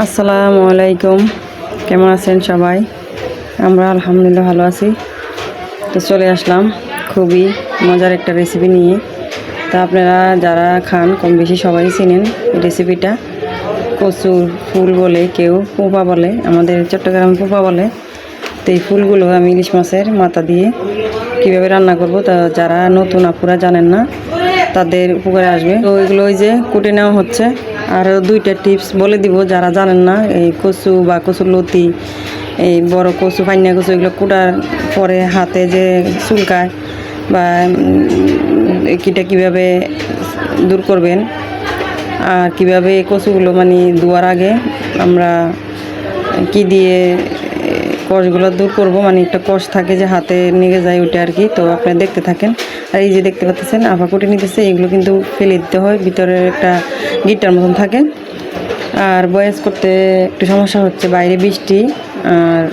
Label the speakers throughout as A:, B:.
A: আসসালামু আলাইকুম। কেমন আছেন সবাই? আমরা আলহামদুলিল্লাহ ভালো আছি। তো চলে আসলাম খুবই মজার একটা রেসিপি নিয়ে। তা আপনারা যারা খান, কম বেশি সবাই চিনেন রেসিপিটা কচুর ফুল বলে কেউ পোপা বলে, আমাদের চট্টগ্রাম পোপা বলে। তো এই ফুলগুলো আমি ইলিশ মাছের মাথা দিয়ে কীভাবে রান্না করব তা যারা নতুন আপুরা জানেন না, তাদের উপকারে আসবে। তো ওইগুলো ওই যে কুটে নেওয়া হচ্ছে। আরও দুইটা টিপস বলে দিব যারা জানেন না, এই কচু বা কচুর লতি, এই বড় কচু পান্না কচু, এগুলো কুটার পরে হাতে যে চুলকায় বা কিটা কীভাবে দূর করবেন, আর কীভাবে কচুগুলো মানে ধোয়ার আগে আমরা কি দিয়ে কষগুলো দূর করব মানে একটা কষ থাকে যে হাতে নিয়ে যায় ওইটা আর কি, তো আপনারা দেখতে থাকেন। আর এই যে দেখতে পাচ্ছেন আফা কুটি নিতেছে, এগুলো কিন্তু ফেলে দিতে হয়, ভিতরে একটা গিটার মতন থাকে। আর বয়স করতে একটু সমস্যা হচ্ছে, বাইরে বৃষ্টি, আর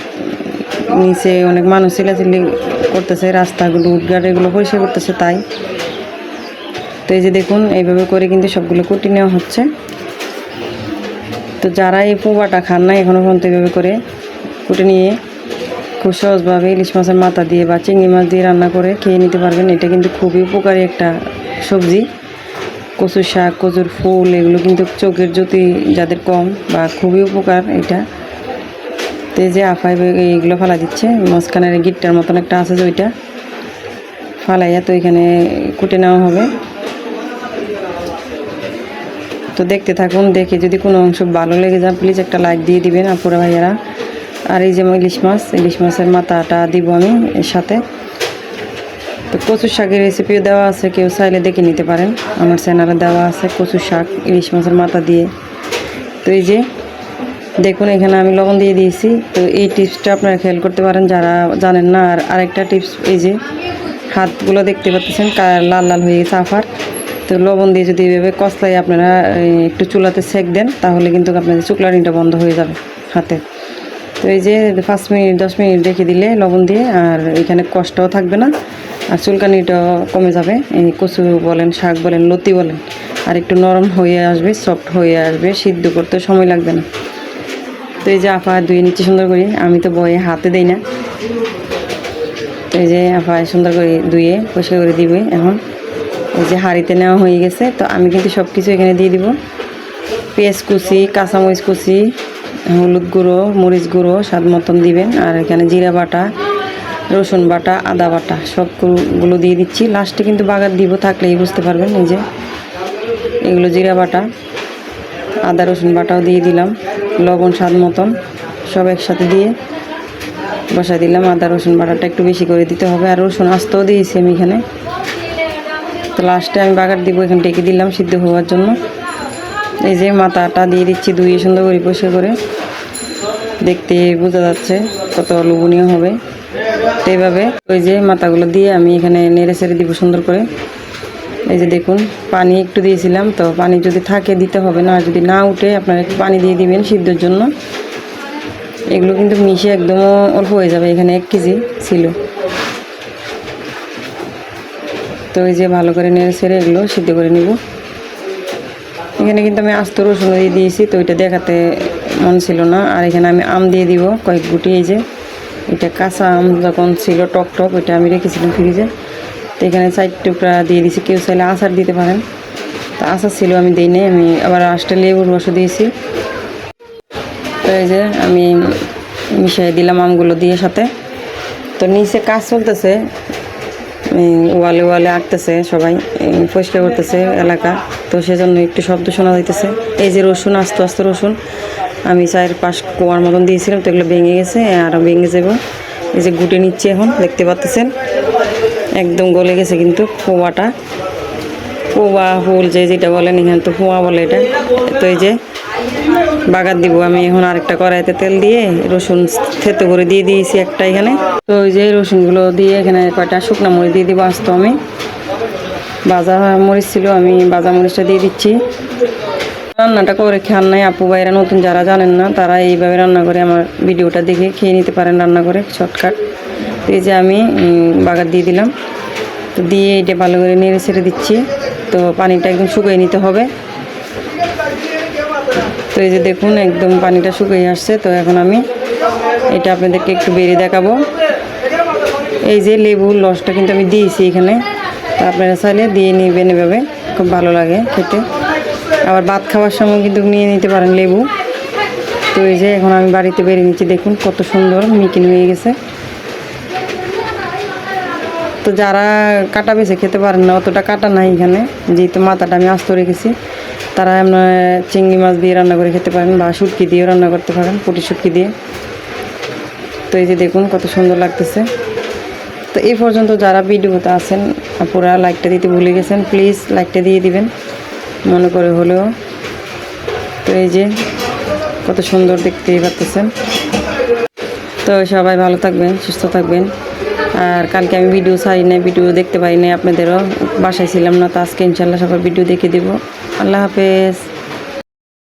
A: নিচে অনেক মানুষ চিলাচিলি করতেছে, রাস্তাগুলো উদ্ঘাট এগুলো পরিষ্কার করতেছে তাই। তো এই যে দেখুন, এইভাবে করে কিন্তু সবগুলো কুটি নেওয়া হচ্ছে। তো যারা এই পোবাটা খান না এখনও পর্যন্ত এইভাবে করে কুটে নিয়ে খুব সহজভাবে ইলিশ মাছের মাথা দিয়ে বা চিংড়ি মাছ দিয়ে রান্না করে খেয়ে নিতে পারবেন। এটা কিন্তু খুবই উপকারী একটা সবজি। কচুর শাক, কচুর ফুল, এগুলো কিন্তু চোখের জ্যোতি যাদের কম বা খুবই উপকার এটা। তো যে আফাই এইগুলো ফালা দিচ্ছে, মাঝখানের গিটটার মতন একটা আছে যে ওইটা। ফালাইয়া তো এখানে কুটে নেওয়া হবে। তো দেখতে থাকুন, দেখে যদি কোনো অংশ ভালো লেগে যায় প্লিজ একটা লাইক দিয়ে দিবেন আপুরা ভাইয়ারা। আর এই যে আমার ইলিশ মাছ, ইলিশ মাছের মাথাটা দিব আমি এর সাথে। তো কচুর শাকের রেসিপিও দেওয়া আছে, কেউ চাইলে দেখে নিতে পারেন। আমার চ্যানেলে দেওয়া আছে কচুর শাক, ইলিশ মাছের মাথা দিয়ে। তো এই যে, দেখুন, এখানে আমি লবণ দিয়ে দিয়েছি। তো এই টিপসটা আপনারা খেয়াল করতে পারেন, যারা জানেন না। আর আরেকটা টিপস, এই যে, হাতগুলো দেখতে পাচ্ছেন লাল লাল হয়ে গেছে আফার। তো লবণ দিয়ে যদি এভাবে কষলাই আপনারা একটু চুলাতে সেক দেন, তাহলে কিন্তু আপনাদের চুকলানিটা বন্ধ হয়ে যাবে হাতে। তো এই যে, পাঁচ মিনিট, দশ মিনিট রেখে দিলে লবণ দিয়ে, আর এখানে কষ্টও থাকবে না। আর চুলকানিটা কমে যাবে। এই কচু বলেন, শাক বলেন, লতি বলেন, আর একটু নরম হয়ে আসবে সফট হয়ে আসবে, সিদ্ধ করতে সময় লাগবে না। তো এই যে আফা ধুয়ে নিচ্ছি সুন্দর করে, আমি তো বয়ে হাতে দেই না। তো এই যে আফা সুন্দর করে ধুয়ে পরিষ্কার করে দিবে এখন। এই যে হাঁড়িতে নেওয়া হয়ে গেছে, তো আমি কিন্তু সব কিছু এখানে দিয়ে দিব। পেঁয়াজ কুচি, কাঁচামরিচ কুচি, হলুদ গুঁড়ো, মরিচ গুঁড়ো, স্বাদ মতন দিবেন। আর এখানে জিরা বাটা রসুন বাটা, আদা বাটা, সবগুলো দিয়ে দিচ্ছি। লাস্টে কিন্তু বাগার দিব থাকলেই বুঝতে পারবেন যে এগুলো জিরা বাটা, আদা, রসুন বাটাও দিয়ে দিলাম, লবণ, স্বাদ মতন, সব একসাথে দিয়ে বসাই দিলাম। আদা, রসুন বাটাটা একটু বেশি করে দিতে হবে, আর রসুন আস্তেও দিয়েছি আমি এখানে। তো লাস্টে আমি বাগার দিব, এখানে ডেকে দিলাম সিদ্ধ হওয়ার জন্য। এই যে মাথাটা দিয়ে দিচ্ছি ধুয়ে সুন্দর করে পরিষ্কার করে। দেখতে বোঝা যাচ্ছে কত লোভনীয় হবে। তো এইভাবে ওই যে মাথাগুলো দিয়ে আমি এখানে নেড়ে ছেড়ে দিব সুন্দর করে। এই যে দেখুন, পানি একটু দিয়েছিলাম, তো পানি যদি থাকে দিতে হবে, না যদি না উঠে আপনারা একটু পানি দিয়ে দিবেন সিদ্ধর জন্য। এগুলো কিন্তু মিশে একদম অল্প হয়ে যাবে, এখানে এক কেজি ছিল। তো এই যে ভালো করে নেড়ে ছেড়ে এগুলো সিদ্ধ করে নিব। এখানে কিন্তু আমি আস্ত রসুন দিয়ে দিয়েছি, তো ওইটা দেখাতে মন ছিল না। আর এখানে আমি আম দিয়ে দিব কয়েক গুটি, এই যে। এটা কাঁচা আম যখন ছিল, টক টক, ওইটা আমি রেখেছিলাম ফ্রিজে। তো এখানে চার টুকরা দিয়ে দিয়েছি কেউ চাইলে আচার দিতে পারেন। তো আচার ছিল, আমি দিই নাই। আমি আবার লাস্টে লেবুর রসও দিয়েছি। তো এই যে আমি মিশিয়ে দিলাম আমগুলো দিয়ে সাথে। তো নিচে কাজ চলতেছে। ওয়ালে ওয়ালে আঁকতেছে সবাই পরিষ্কার করতেছে এলাকা। তো সেজন্য একটু শব্দ শোনা যাইতেছে। এই যে রসুন, আস্তে আস্তে রসুন। আমি চায়ের পাশ কোয়ার মতন দিয়েছিলাম, তো এগুলো ভেঙে গেছে আরও ভেঙে যাব। এই যে গুটে নিচ্ছে এখন, দেখতে পাচ্তেছেন একদম গলে গেছে কিন্তু পোয়াটা পোয়া ফুল যে যেটা বলেন, এখানে তো পোয়া বলে এটা। তো এই যে বাগার দিব, আমি এখন আরেকটা কড়াইতে তেল দিয়ে রসুন থেতো করে দিয়ে দিয়েছি একটা এখানে। তো ওই যে রসুনগুলো দিয়ে এখানে কয়টা শুকনো মরিচ দিয়ে দিব আসতো আমি। বাজা মরিচ ছিল, আমি বাজা মরিচটা দিয়ে দিচ্ছি। রান্নাটা করে খান নাই। আপু ভাইরা নতুন যারা জানেন না, তারা এইভাবে রান্না করে আমার ভিডিওটা দেখে খেয়ে নিতে পারেন রান্না করে, শর্টকাট। এই যে আমি বাগার দিয়ে দিলাম। তো দিয়ে এটা ভালো করে নেড়ে ছেড়ে দিচ্ছি। তো পানিটা একদম শুকিয়ে নিতে হবে। তো এই যে দেখুন, একদম পানিটা শুকিয়ে আসছে। তো এখন আমি এটা আপনাদেরকে একটু বেরিয়ে দেখাবো। এই যে লেবুর লসটা কিন্তু আমি দিয়েছি এখানে। আপনারা চাইলে দিয়ে নেবেন এভাবে। খুব ভালো লাগে খেতে। আবার ভাত খাওয়ার সময় কিন্তু নিয়ে নিতে পারেন লেবু। তো এই যে এখন আমি বাড়িতে বেরিয়ে নিচ্ছি, দেখুন কত সুন্দর মিকিন হয়ে গেছে। তো যারা কাটা বেছে খেতে পারেন না, অতটা কাটা নাই এখানে, যেহেতু মাথাটা আমি আস্ত রেখেছি, তারা আপনার চিংড়ি মাছ দিয়ে রান্না করে খেতে পারেন বা শুটকি দিয়েও রান্না করতে পারেন, পুটি শুটকি দিয়ে। তো এই যে দেখুন কত সুন্দর লাগতেছে। তো এই পর্যন্ত যারা ভিডিওতে আছেন, আপুরা লাইকটা দিতে ভুলে গেছেন, প্লিজ লাইকটা দিয়ে দিবেন। মনে করে হলেও। তো এই যে, কত সুন্দর দেখতেই পারতেছেন। তো সবাই ভালো থাকবেন, সুস্থ থাকবেন। আর কালকে আমি ভিডিও চাই নাই ভিডিও দেখতে পাই নাই আপনাদেরও। বাসায় ছিলাম না, তো আজকে ইনশাল্লাহ সবার ভিডিও দেখে দেবো। আল্লাহ হাফেজ।